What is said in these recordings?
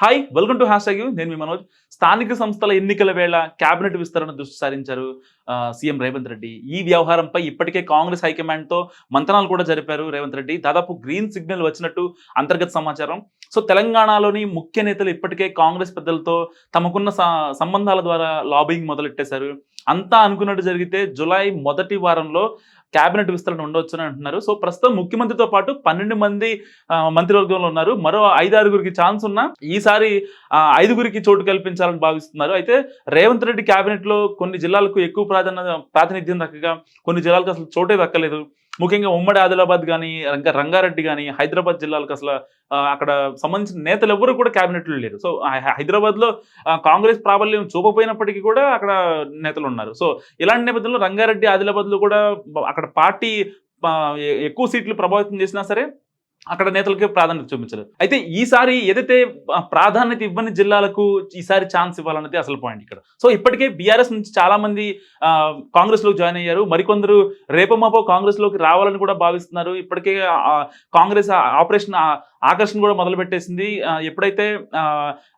Hi welcome to hash you నేను మీ మనోజ్. స్థానిక సంస్థల ఎన్నికల వేళ కేబినెట్ విస్తరణ దృష్టి సారించారు ఆ, సీఎం రేవంత్ రెడ్డి. ఈ వ్యవహారంపై ఇప్పటికే కాంగ్రెస్ హైకమాండ్తో మంతనాలు కూడా జరిపారు రేవంత్ రెడ్డి. దాదాపు గ్రీన్ సిగ్నల్ వచ్చినట్టు అంతర్గత సమాచారం. సో తెలంగాణలోని ముఖ్య నేతలు ఇప్పటికే కాంగ్రెస్ పెద్దలతో తమకున్న సంబంధాల ద్వారా లాబింగ్ మొదలెట్టేశారు. అంతా అనుకున్నట్టు జరిగితే జులై మొదటి వారంలో కేబినెట్ విస్తరణ ఉండొచ్చని అంటున్నారు. సో ప్రస్తుతం ముఖ్యమంత్రితో పాటు పన్నెండు మంది మంత్రివర్గంలో ఉన్నారు. మరో ఐదు ఆరుగురికి ఛాన్స్ ఉన్నా ఈసారి ఐదుగురికి చోటు కల్పించాలని భావిస్తున్నారు. అయితే రేవంత్ రెడ్డి కేబినెట్లో కొన్ని జిల్లాలకు ఎక్కువ ప్రాధాన్యత ప్రాతినిధ్యం దక్కగా కొన్ని జిల్లాలకు అసలు చోటే దక్కలేదు. ముఖ్యంగా ఉమ్మడి ఆదిలాబాద్ కానీ ఇంకా రంగారెడ్డి కానీ హైదరాబాద్ జిల్లాలకు అసలు అక్కడ సంబంధించిన నేతలు ఎవరు కూడా కేబినెట్లో లేరు. సో హైదరాబాద్లో కాంగ్రెస్ ప్రాబల్యం చూపపోయినప్పటికీ కూడా అక్కడ నేతలు ఉన్నారు. సో ఇలాంటి నేపథ్యంలో రంగారెడ్డి ఆదిలాబాద్లో కూడా అక్కడ పార్టీ ఎక్కువ సీట్లు ప్రభావితం చేసినా సరే అక్కడ నేతలకి ప్రాధాన్యత చూపించలేదు. అయితే ఈసారి ఏదైతే ప్రాధాన్యత ఇవ్వని జిల్లాలకు ఈసారి ఛాన్స్ ఇవ్వాలన్నది అసలు పాయింట్ ఇక్కడ. సో ఇప్పటికే బీఆర్ఎస్ నుంచి చాలా మంది ఆ, కాంగ్రెస్లో జాయిన్ అయ్యారు. మరికొందరు రేపమాపో కాంగ్రెస్లోకి రావాలని కూడా భావిస్తున్నారు. ఇప్పటికే కాంగ్రెస్ ఆ ఆపరేషన్ ఆకర్షణ కూడా మొదలు పెట్టేసింది ఎప్పుడైతే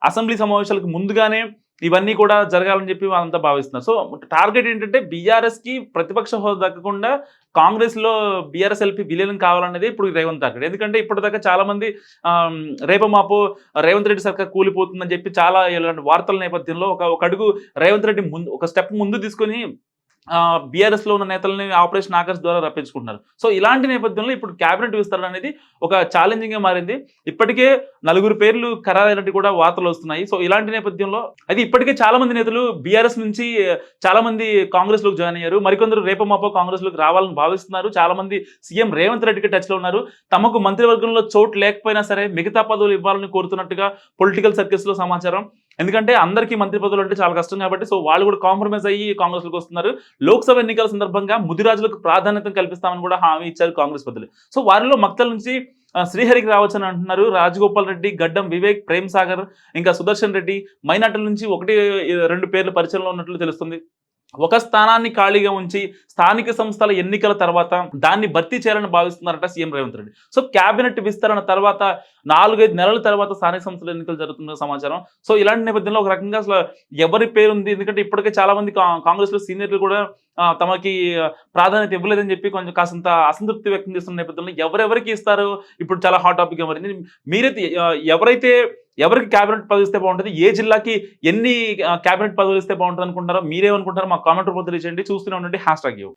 అసెంబ్లీ సమావేశాలకు ముందుగానే ఇవన్నీ కూడా జరగాలని చెప్పి వాళ్ళంతా భావిస్తున్నారు. సో టార్గెట్ ఏంటంటే బీఆర్ఎస్కి ప్రతిపక్ష హోదా దక్కకుండా కాంగ్రెస్లో బీఆర్ఎస్ ఎల్పీ విలీనం కావాలనేది ఇప్పుడు రేవంత్ టార్గెట్. ఎందుకంటే ఇప్పటిదాకా చాలామంది రేపు మాపు రేవంత్ రెడ్డి సర్కార్ కూలిపోతుందని చెప్పి చాలా ఇలాంటి వార్తల నేపథ్యంలో ఒక ఒక అడుగు రేవంత్ రెడ్డి ముందు ఒక స్టెప్ ముందు తీసుకొని బీఆర్ఎస్లో ఉన్న నేతలని ఆపరేషన్ ఆకర్ష్ ద్వారా రప్పించుకుంటున్నారు. సో ఇలాంటి నేపథ్యంలో ఇప్పుడు కేబినెట్ విస్తరణ అనేది ఒక ఛాలెంజింగ్గా మారింది. ఇప్పటికే నలుగురు పేర్లు ఖరారైనట్టు కూడా వార్తలు వస్తున్నాయి. సో ఇలాంటి నేపథ్యంలో అది ఇప్పటికే చాలా మంది నేతలు బీఆర్ఎస్ నుంచి చాలా మంది కాంగ్రెస్ జాయిన్ అయ్యారు. మరికొందరు రేపు మాపో కాంగ్రెస్లోకి రావాలని భావిస్తున్నారు. చాలా మంది సీఎం రేవంత్ రెడ్డికి టచ్లో ఉన్నారు. తమకు మంత్రివర్గంలో చోటు లేకపోయినా సరే మిగతా పదవులు ఇవ్వాలని కోరుతున్నట్టుగా పొలిటికల్ సర్కిల్స్లో సమాచారం. ఎందుకంటే అందరికీ మంత్రి పదవులు అంటే చాలా కష్టం కాబట్టి సో వాళ్ళు కూడా కాంప్రమైజ్ అయ్యి కాంగ్రెస్లోకి వస్తున్నారు. లోక్సభ ఎన్నికల సందర్భంగా ముదిరాజులకు ప్రాధాన్యత కల్పిస్తామని కూడా హామీ ఇచ్చారు కాంగ్రెస్ పెద్దలు సో వారిలో మక్తల నుంచి శ్రీహరికి రావచ్చు అని అంటున్నారు. రాజగోపాల్ రెడ్డి గడ్డం వివేక్ ప్రేమ్ సాగర్ ఇంకా సుదర్శన్ రెడ్డి మైనార్టీల నుంచి ఒకటి రెండు పేర్లు పరిచయంలో ఉన్నట్లు తెలుస్తుంది. ఒక స్థానాన్ని ఖాళీగా ఉంచి స్థానిక సంస్థల ఎన్నికల తర్వాత దాన్ని భర్తీ చేయాలని భావిస్తున్నారట CM Revanth Reddy. So cabinet విస్తరణ తర్వాత నాలుగైదు నెలల తర్వాత స్థానిక సంస్థల ఎన్నికలు జరుగుతున్న సమాచారం. సో ఇలాంటి నేపథ్యంలో ఒక రకంగా అసలు ఎవరి పేరు ఉంది ఎందుకంటే ఇప్పటికే చాలా మంది కా- సీనియర్లు కూడా తమకి ప్రాధాన్యత ఇవ్వలేదని చెప్పి కొంచెం కాసంత అసంతృప్తి వ్యక్తం చేస్తున్న నేపథ్యంలో ఎవరెవరికి ఇస్తారు? ఇప్పుడు చాలా హాట్ టాపిక్ మారింది. మీరైతే ఎవరైతే ఎవరికి క్యాబినెట్ పదవి ఇస్తే బాగుంటుంది? ఏ జిల్లాకి ఎన్ని క్యాబినెట్ పదవులు ఇస్తే బాగుంటుంది అనుకుంటారో మీరేమనుకుంటారో మా కామెంట్ రూపంలో తెలియజేయండి చూస్తూనే ఉండండి. Hash tag you